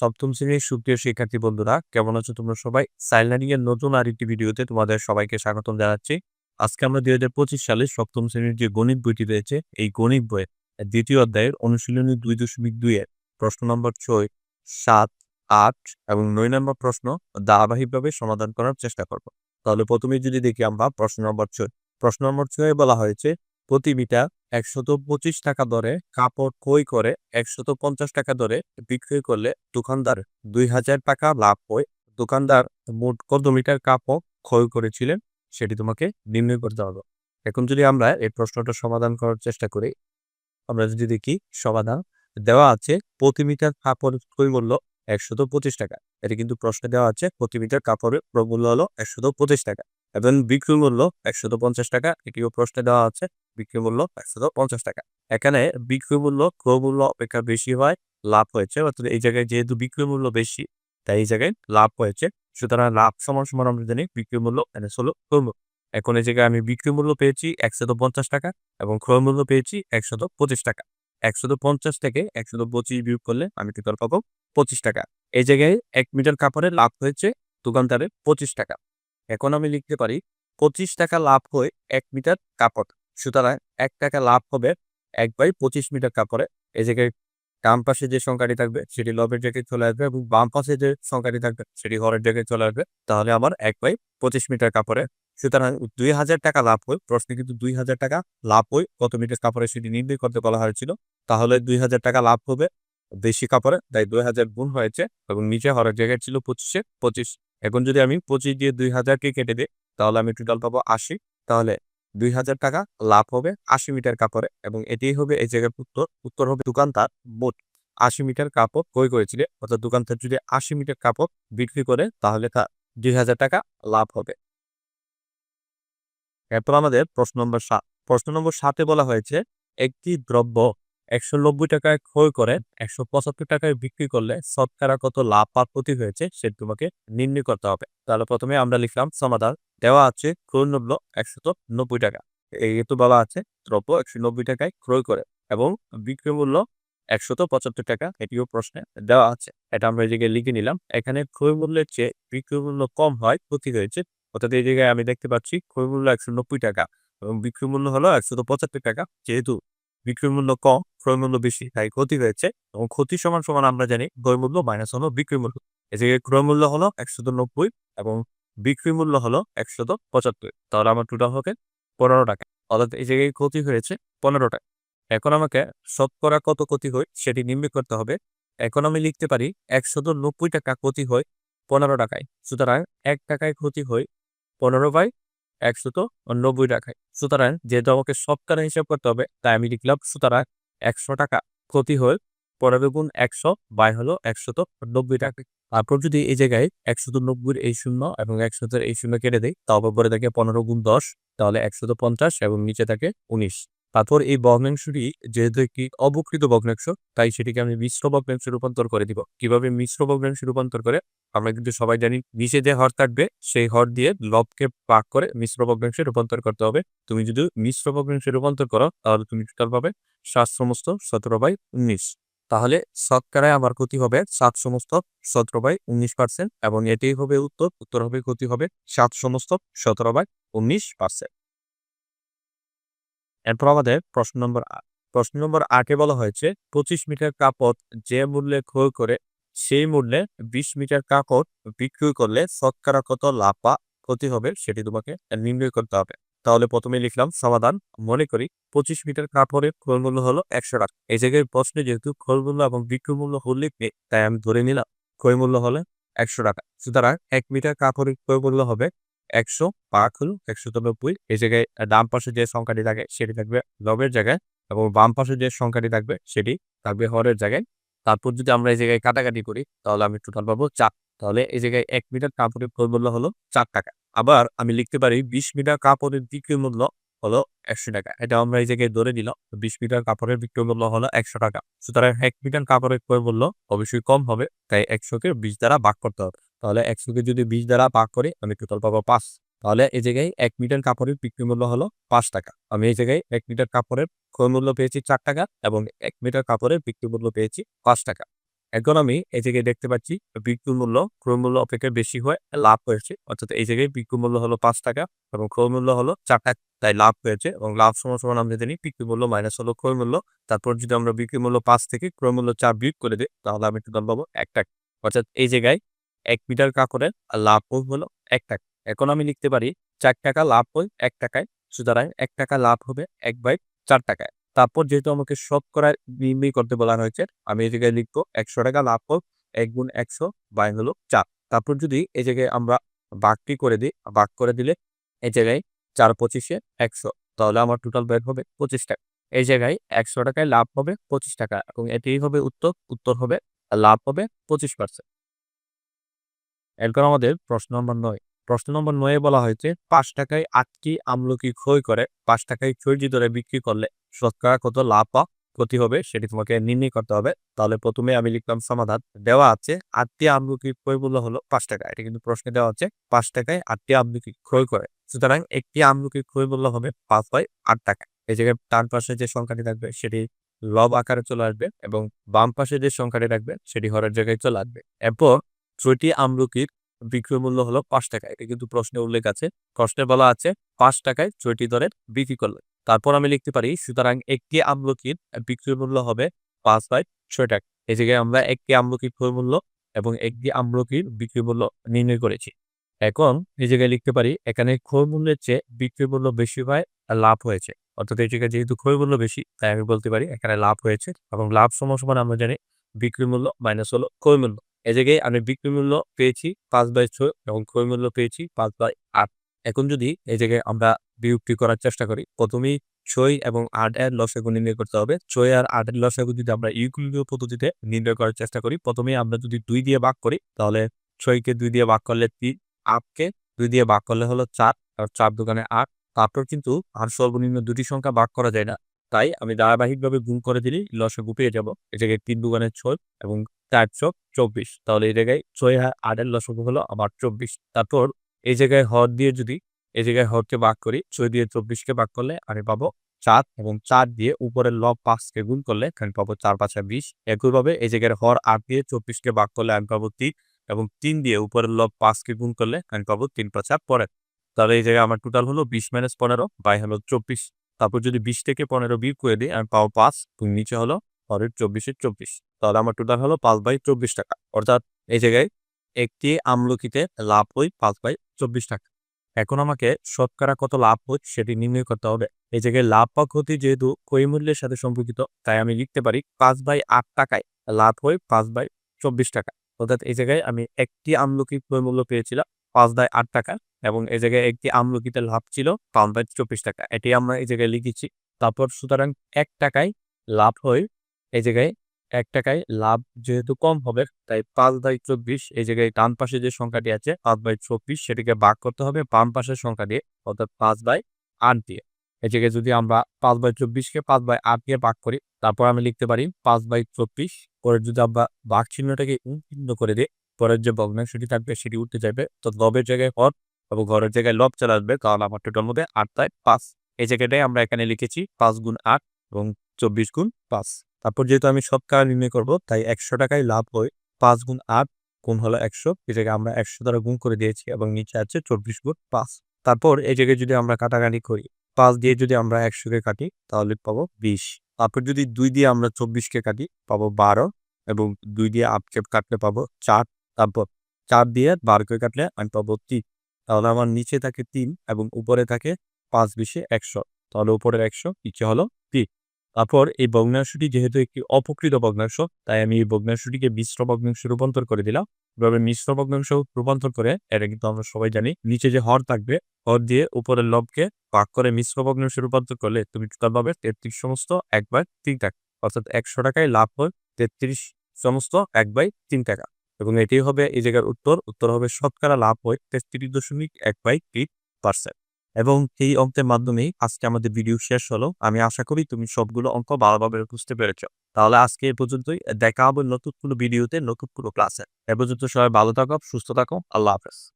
সপ্তম শ্রেণির সুপ্রিয় শিক্ষার্থী বন্ধুরা, কেমন আছো তোমরা সবাই? সাইল লার্নিং এর নতুন আরেকটি ভিডিওতে তোমাদের সবাইকে স্বাগতম জানাচ্ছি। আজকে আমরা দুই হাজার পঁচিশ সালে সপ্তম শ্রেণির যে গণিত বইটি রয়েছে, এই গণিত বইয়ের দ্বিতীয় অধ্যায়ের অনুশীলনী দুই দশমিক দুই এর প্রশ্ন নম্বর ছয়, সাত, আট এবং নয় নম্বর প্রশ্ন ধারাবাহিকভাবে সমাধান করার চেষ্টা করব। তাহলে প্রথমে যদি দেখি আমরা প্রশ্ন নম্বর ছয়, প্রশ্ন নম্বর ছয়ে বলা হয়েছে প্রতি মিটার একশত পঁচিশ টাকা দরে, কাপড় ক্রয় করে একশত পঞ্চাশ টাকা দরে, বিক্রয় করলে দোকানদার দুই হাজার টাকা লাভ হয়। দোকানদার মোট কত মিটার কাপড় ক্রয় করেছিলেন সেটি তোমাকে নির্ণয় করতে হবে। এখন যদি আমরা এই প্রশ্নটা সমাধান করার চেষ্টা করি, আমরা যদি দেখি সমাধান দেওয়া আছে, প্রতি মিটার কাপড় ক্রয় মূল্য একশত পঁচিশ টাকা। এটা কিন্তু প্রশ্নে দেওয়া আছে, প্রতি মিটার কাপড়ের মূল্য হলো একশত পঁচিশ টাকা। এবং বিক্রয় মূল্য একশত পঞ্চাশ টাকা, এটিও প্রশ্নে দেওয়া আছে। বিক্রয় মূল্য একশত পঞ্চাশ টাকা। এখানে বিক্রয় মূল্য ক্রয় মূল্য অপেক্ষা বেশি হয়, লাভ হয়েছে। অর্থাৎ এই জায়গায় যেহেতু বিক্রয় মূল্য বেশি, তাই এই জায়গায় লাভ হয়েছে। সুতরাং লাভ সমান সমান আমরা জানি বিক্রয় মূল্য এনে হলো ক্রয় মূল্য এখন এই জায়গায় আমি বিক্রয় মূল্য পেয়েছি একশত পঞ্চাশ টাকা এবং ক্রয় মূল্য পেয়েছি একশত পঁচিশ টাকা। একশত পঞ্চাশ থেকে একশত পঁচিশ বিয়োগ করলে আমি টোটাল পাবো? পঁচিশ টাকা। এই জায়গায় এক মিটার কাপড়ের লাভ হয়েছে দোকানদারের পঁচিশ টাকা। এখন আমি লিখতে পারি, পঁচিশ টাকা লাভ হয়ে এক মিটার কাপড়। সুতরাং এক টাকা লাভ হবে এক বাই পঁচিশ মিটার কাপড়ে। এই জায়গায় ডান পাশে যে সংখ্যাটি থাকবে, সেটি লবের জায়গায় চলে আসবে এবং বাম পাশে যে সংখ্যাটি থাকবে, সেটি হরের জায়গায় চলে আসবে। তাহলে আমার এক বাই পঁচিশ মিটার কাপড়ে। সুতরাং দুই হাজার টাকা লাভ হয়, প্রশ্নে কিন্তু দুই হাজার টাকা লাভ হয় কত মিটার কাপড়ে সেটি নির্ণয় করতে বলা হয়েছিল। তাহলে দুই হাজার টাকা লাভ হবে বেশি কাপড়ে, তাই দুই হাজার গুণ হয়েছে এবং নিচে হরের জায়গায় ছিল পঁচিশে পঁচিশ। এখন যদি আমি পঁচিশ দিয়ে দুই হাজারকে কেটে দিই, তাহলে আমি টোটাল পাবো আশি। তাহলে দুই হাজার টাকা লাভ হবে আশি মিটার কাপড়ে এবং এটাই হবে এই জায়গার উত্তর উত্তর হবে দোকানদার মোট আশি মিটার কাপড় ক্রয় করেছিল অর্থাৎ দোকানদার যদি আশি মিটার কাপড় বিক্রি করে তাহলে তার দুই হাজার টাকা লাভ হবে। এরপর আমাদের প্রশ্ন নম্বর সাত। প্রশ্ন নম্বর সাতে বলা হয়েছে, একটি দ্রব্য একশো নব্বই টাকায় ক্রয় করে একশো পঁচাত্তর টাকায় বিক্রি করলে শতকরা কত লাভ বা ক্ষতি হয়েছে সেটা তোমাকে নির্ণয় করতে হবে। তাহলে প্রথমে আমরা লিখলাম, সমাধান দেওয়া আছে ক্রয় মূল্য একশত নব্বই টাকা। তো বলা আছে, দ্রব্য একশো নব্বই টাকায় ক্রয় করে এবং বিক্রয় মূল্য একশত পঁচাত্তর টাকা এটিও প্রশ্নে দেওয়া আছে। এটা আমরা এই জায়গায় লিখে নিলাম, এখানে ক্রয় মূল্যের চেয়ে বিক্রয় মূল্য কম হয়, ক্ষতি হয়েছে। অর্থাৎ এই জায়গায় আমি দেখতে পাচ্ছি ক্রয় মূল্য একশো নব্বই টাকা এবং বিক্রয় মূল্য হলো একশত পঁচাত্তর টাকা। যেহেতু বিক্রয় মূল্য কম ক্রয় মূল্য বেশি, তাই ক্ষতি হয়েছে এবং ক্ষতি সমান সমান আমরা জানি ক্রয় মূল্য মাইনাস হলো বিক্রয় মূল্য। এই জায়গায় ক্রয় মূল্য হলো একশত নব্বই এবং বিক্রি মূল্য হলো একশত পঁচাত্তর। তাহলে আমার টোটাল হবে পনেরো টাকা। অর্থাৎ এই জায়গায় ক্ষতি হয়েছে পনেরো টাকা। এখন আমাকে শতকরা কত ক্ষতি হয় সেটি নির্ণয় করতে হবে। এখন আমি লিখতে পারি একশত নব্বই টাকা ক্ষতি হয় পনেরো টাকায়। সুতরাং এক টাকায় ক্ষতি হয় পনেরো বাই একশত নব্বই টাকায়। সুতরাং যেহেতু আমাকে শতকরা হিসাব করতে হবে, তাই আমি লিখলাম সুতরাং একশো টাকা ক্ষতি হয়ে পনেরো গুণ একশো বাই হলো একশত নব্বই টাকা। তারপর যদি এই জায়গায় একশত নব্বইয়ের এই শূন্য এবং একশতের এই শূন্য কেটে দেয় তারপর পরে থাকে পনেরো গুণ দশ, তাহলে একশত পঞ্চাশ এবং নিচে থাকে উনিশ। তারপর এই ভগ্নাংশটি যেহেতু একটি অবকৃত ভগ্নাংশ, তাই সেটিকে আমি মিশ্র ভগ্নাংশে রূপান্তর করে দিব। কীভাবে মিশ্র ভগ্নাংশে রূপান্তর করে? আমরা কিন্তু সবাই জানি, নিচে যে হর থাকবে, সেই হর দিয়ে লবকে পাক করে মিশ্র ভগ্নাংশে রূপান্তর করতে হবে। তুমি যদি মিশ্র ভগ্নাংশে রূপান্তর করো, তাহলে তুমি টোটাল পাবে সাত সমস্ত সতেরো বাই উনিশ। তাহলে শতকরায় আমার ক্ষতি হবে সাত সমস্ত সতেরো বাই উনিশ পার্সেন্ট এবং এটাই হবে উত্তর। উত্তর হবে ক্ষতি হবে সাত সমস্ত সতেরো বাই উনিশ পার্সেন্ট এরপর আমাদের প্রশ্ন নম্বর প্রশ্ন নম্বর আটে বলা হয়েছে, পঁচিশ মিটার কাপড় যে মূল্যে ক্রয় করে, সেই মূল্যে বিশ মিটার কাপড় বিক্রয় করলে শতকরা কত লাভ ক্ষতি হবে সেটি তোমাকে নির্ণয় করতে হবে। তাহলে প্রথমে লিখলাম, সমাধান, মনে করি পঁচিশ মিটার কাপড়ের ক্রয় মূল্য হলো একশো টাকা। এই জায়গায় প্রশ্নে যেহেতু ক্রয় মূল্য এবং বিক্রয় মূল্য উল্লেখ নেই, তাই আমি ধরে নিলাম, ক্রয় মূল্য হলে একশো টাকা। সুতরাং এক মিটার কাপড়ের ক্রয় মূল্য হবে একশো, পাক হলো একশো নব্বই এই জায়গায় ডান পাশে যে সংখ্যাটি থাকে, সেটি থাকবে লবের জায়গায় এবং বাম পাশে যে সংখ্যাটি থাকবে, সেটি থাকবে হরের জায়গায়। তারপর যদি আমরা এই জায়গায় কাটাকাটি করি, তাহলে আমি টোটাল পাবো চার। তাহলে এই জায়গায় এক মিটার কাপড়ের মূল্য হলো চার টাকা। আবার আমি লিখতে পারি বিশ মিটার কাপড়ের বিক্রয় মূল্য হলো একশো টাকা। এটা আমরা এই জায়গায় ধরে নিলাম, বিশ মিটার কাপড়ের বিক্রয় মূল্য হলো একশো টাকা। সুতরাং এক মিটার কাপড়ের ক্রয় মূল্য অবশ্যই কম হবে, তাই একশোকে বিশ দ্বারা ভাগ করতে হবে। তাহলে একশোকে যদি বিশ দ্বারা ভাগ করি, আমি টোটাল পাবো পাঁচ। তাহলে এই জায়গায় এক মিটার কাপড়ের বিক্রি মূল্য হলো পাঁচ টাকা। আমি এই জায়গায় এক মিটার কাপড়ের ক্রয় মূল্য পেয়েছি চার টাকা এবং এক মিটার কাপড়ের বিক্রি মূল্য পেয়েছি পাঁচ টাকা। এখন আমি এই জায়গায় দেখতে পাচ্ছি বিক্রি মূল্য, ক্রয় মূল্য অপেক্ষা বেশি হয়ে লাভ হয়েছে। অর্থাৎ এই জায়গায় বিক্রি মূল্য হলো পাঁচ টাকা এবং ক্রয় মূল্য হলো চার টাকা, তাই লাভ হয়েছে এবং লাভ সমান সমান আমরা জানি বিক্রি মূল্য মাইনাস হলো ক্রয় মূল্য। তারপর যদি আমরা বিক্রি মূল্য পাঁচ থেকে ক্রয় মূল্য চার বিয়োগ করে দিই, তাহলে আমি একটু টোটাল পাবো এক টাকা। অর্থাৎ এই জায়গায় এক মিটার কাপড়ের লাভ হলো এক টাকা। এখন আমি লিখতে পারি চার টাকা লাভ হয় এক টাকায়, সুতরাং এক টাকা লাভ হবে এক বাই চার টাকায়। তারপর যেহেতু আমাকে শতকরা নির্ণয় করতে বলা হয়েছে, আমি এই জায়গায় লিখব একশো টাকা লাভ হোক এক গুণ একশো বাই হলো চার। তারপর যদি এই জায়গায় আমরা বাঘটি করে দিই, বাঘ করে দিলে এই জায়গায় চার পঁচিশে একশো, তাহলে আমার টোটাল বের হবে পঁচিশ টাকা। এই জায়গায় একশো টাকায় লাভ হবে পঁচিশ টাকা এবং এটি হবে উত্তর উত্তর হবে লাভ হবে পঁচিশ পার্সেন্ট এরপর আমাদের প্রশ্ন নম্বর নয়। প্রশ্ন নম্বর নয়ে বলা হয়েছে, পাঁচ টাকায় আটটি আমলকি ক্ষয় করে? পাঁচ টাকায় কেজি দরে বিক্রি করলে শতকরা কত লাভ বা ক্ষতি হবে সেটি তোমাকে নির্ণয় করতে হবে। তাহলে প্রথমে আমি লিখলাম সমাধান। দেওয়া আছে আটটি আমলকি ক্রয় মূল্য হলো পাঁচ টাকা। এটা কিন্তু প্রশ্নে দেওয়া আছে, পাঁচ টাকায় আটটি আমলকি ক্রয় করে। সুতরাং একটি আমলকি ক্রয় মূল্য হবে পাঁচ বাই আট টাকা। এই জায়গায় ডান পাশে যে সংখ্যাটি থাকবে সেটি লব আকারে চলে আসবে এবং বাম পাশে যে সংখ্যাটি থাকবে সেটি হরের জায়গায় চলে আসবে। এরপর ছয়টি আমলকির বিক্রয় মূল্য হলো পাঁচ টাকা। এটা কিন্তু প্রশ্নে উল্লেখ আছে। প্রশ্নে বলা আছে, পাঁচ টাকায় ছয়টি দরের বিক্রি করলে তারপর আমি লিখতে পারি, সুতরাং একটি আমলকির বিক্রয় মূল্য হবে পাঁচ বাই ছয় টাকা। এই জায়গায় আমরা একটি আমলকির ক্রয় মূল্য এবং একটি আমলকির বিক্রি মূল্য নির্ণয় করেছি। এখন এই জায়গায় লিখতে পারি, এখানে ক্রয় মূল্যের চেয়ে বিক্রি মূল্য বেশি হয় লাভ হয়েছে। অর্থাৎ এই জায়গায় যেহেতু ক্রয় মূল্য বেশি, তাই আমি বলতে পারি, এখানে লাভ হয়েছে এবং লাভ সমান আমরা জানি বিক্রি মূল্য মাইনাস হলো ক্রয় মূল্য। এ জায়গায় আমি বিক্রি মূল্য পেয়েছি পাঁচ বাই ছয় এবং ক্রয় মূল্য পেয়েছি পাঁচ বাই আট। এখন যদি এই জায়গায় আমরা বিরক্তি করার চেষ্টা করি, প্রথমেই ছয় এবং আট এর লসাগু নির্ণয় করতে হবে। ছয় আর আট এর লসাগু যদি আমরা ইউক্লিডীয় পদ্ধতিতে নির্ণয় করার চেষ্টা করি প্রথমে আমরা যদি দুই দিয়ে ভাগ করি, তাহলে ছয়কে দুই দিয়ে ভাগ করলে তিন, আটকে দুই দিয়ে ভাগ করলে হলো চার, আর চার দোকানে আট। তারপর কিন্তু আর সর্বনিম্ন দুটি সংখ্যা ভাগ করা যায় না। তাই আমি ধারাবাহিকভাবে গুণ করে দিলেই লসাগু পেয়ে যাব। জায়গায় তিন দোকানে ছয় এবং চারশো চব্বিশ। তাহলে এই জায়গায় ছয় আটের লসক হলো আমার চব্বিশ। তারপর এই জায়গায় হর দিয়ে যদি, এই জায়গায় হরকে ভাগ করি, ছয় দিয়ে চব্বিশকে ভাগ করলে আমি পাবো চার এবং চার দিয়ে উপরের লব পাঁচকে গুণ করলে আমি পাবো চার পাঁচা বিশ। একইভাবে এই জায়গায় হর আট দিয়ে চব্বিশকে ভাগ করলে আমি পাবো তিন এবং তিন দিয়ে উপরের লব পাঁচকে গুণ করলে আমি পাবো তিন পাঁচা পরে তাহলে এই জায়গায় আমার টোটাল হলো বিশ মাইনাস পনেরো বাই হলো চব্বিশ। তারপর যদি বিশ থেকে পনেরো বিয়োগ করে দিই, আমি পাবো পাঁচ নিচে হলো হরের চব্বিশের চব্বিশ। তাহলে আমার টোটাল হলো পাঁচ বাই চব্বিশ টাকা। অর্থাৎ এই জায়গায় একটি আমলকিতে লাভ হয় পাঁচ বাই চব্বিশ টাকা। এখন আমাকে শতকরা কত লাভ হচ্ছে সেটি নির্ণয় করতে হবে। এই জায়গায় লাভ বা ক্ষতি যেহেতু মূল্যের সাথে সম্পর্কিত, তাই আমি লিখতে পারি পাঁচ বাই আট টাকায় লাভ হয় পাঁচ বাই চব্বিশ টাকা। অর্থাৎ এই জায়গায় আমি একটি আমলকি মূল্য পেয়েছিলাম পাঁচ বাই আট টাকা এবং এই জায়গায় একটি আমলকিতে লাভ ছিল পাঁচ বাই চব্বিশ টাকা। এটি আমরা এই জায়গায় লিখেছি। তারপর সুতরাং এক টাকায় লাভ হয় এই জায়গায় এক টাকায় লাভ যেহেতু কম হবে, তাই পাঁচ বাই চব্বিশ এই জায়গায় ডান পাশে যে সংখ্যাটি আছে, পাঁচ বাই চব্বিশ সেটিকে ভাগ করতে হবে বাম পাশের সংখ্যা দিয়ে, অর্থাৎ পাঁচ বাই আট দিয়ে। এই জায়গায় যদি আমরা পাঁচ বাই চব্বিশকে পাঁচ বাই আট দিয়ে ভাগ করি, তারপর আমি লিখতে পারি পাঁচ বাই চব্বিশ, পরে যদি আমরা বাঘ চিহ্নটাকে উন্তীর্ণ করে দিই, পরের যে ভগ্নাংশটি থাকবে সেটি উঠতে যাবে, তো লবের জায়গায় হর এবং ঘরের জায়গায় লব চলে আসবে, কারণ আমার টোটাল মধ্যে আট তাই পাঁচ। এই জায়গাটাই আমরা এখানে লিখেছি পাঁচ গুণ আট এবং চব্বিশ গুণ পাঁচ। তারপর যেহেতু আমি সব টাকা নির্ণয় করব, তাই একশো টাকায় লাভ হয়। পাঁচ গুণ আট গুণ হলো একশো জায়গায় আমরা একশো দ্বারা গুণ করে দিয়েছি এবং নিচে আছে চব্বিশ গুণ পাঁচ। তারপর জায়গায় যদি আমরা কাটাকাটি করি, পাঁচ দিয়ে যদি আমরা একশোকে কাটি, তাহলে পাবো বিশ। তারপর যদি দুই দিয়ে আমরা চব্বিশকে কাটি, পাবো বারো এবং দুই দিয়ে আটকে কাটলে পাবো চার। তারপর চার দিয়ে বারোকে কাটলে আমি পাবো তিন। তাহলে আমার নিচে থাকে তিন এবং উপরে থাকে পাঁচ বিশে একশো। তাহলে উপরের একশো, নিচে হলো তিন। তারপর এই ভগ্নাংশটি যেহেতু একটি অপকৃত ভগ্নাংশ, তাই আমি এই ভগ্নাংশটিকে মিশ্র ভগ্নাংশে রূপান্তর করে দিলাম। এভাবে মিশ্র ভগ্নাংশ রূপান্তর করে, এটা কিন্তু আমরা সবাই জানি, নিচে যে হর থাকবে, হর দিয়ে উপরের লবকে ভাগ করে মিশ্র ভগ্নাংশে রূপান্তর করলে তুমি টোটাল পাবে তেত্রিশ সমস্ত এক বাই তিন টাকা, অর্থাৎ একশো টাকায় লাভ হয় তেত্রিশ সমস্ত এক বাই তিন টাকা। এবং এটি হবে এই জায়গার উত্তর উত্তর হবে শতকরা লাভ হয় তেত্রিশ দশমিক এক বাই তিন পার্সেন্ট। এবং এই অঙ্কের মাধ্যমেই আজকে আমাদের ভিডিও শেষ হলো। আমি আশা করি তুমি সবগুলো অঙ্ক ভালোভাবে বুঝতে পেরেছ। তাহলে আজকে এ পর্যন্তই। দেখা হবে নতুন কোনো ভিডিওতে নতুন কোনো ক্লাসে এ পর্যন্ত সবাই ভালো থাকো, সুস্থ থাকো। আল্লাহ হাফেজ।